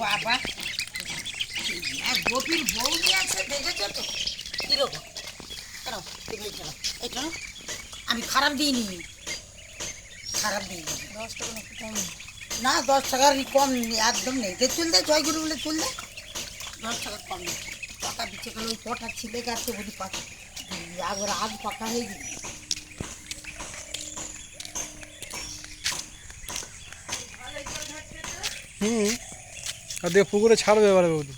বাবা। এক গোপীর বউ নিয়ে আছে দেখেছ তো? কীরকম? দাঁড়াও এগুলো চালাও এটা না আমি খারাপ দিইনি। খারাপ দিইনি। দশ টাকা না কম না দশ টাকার কম একদম নেই। যে চল দে ছয় গুরু বলে চল দশ টাকা কম নেই। টাকা দিচ্ছে গেলে ওই কটা ছিলে গেছে বলি পাখি আগর আগ পাকা হয়ে গেল হুম। আর দিয়ে পুকুরে ছাড়বে এবারে বৌদি।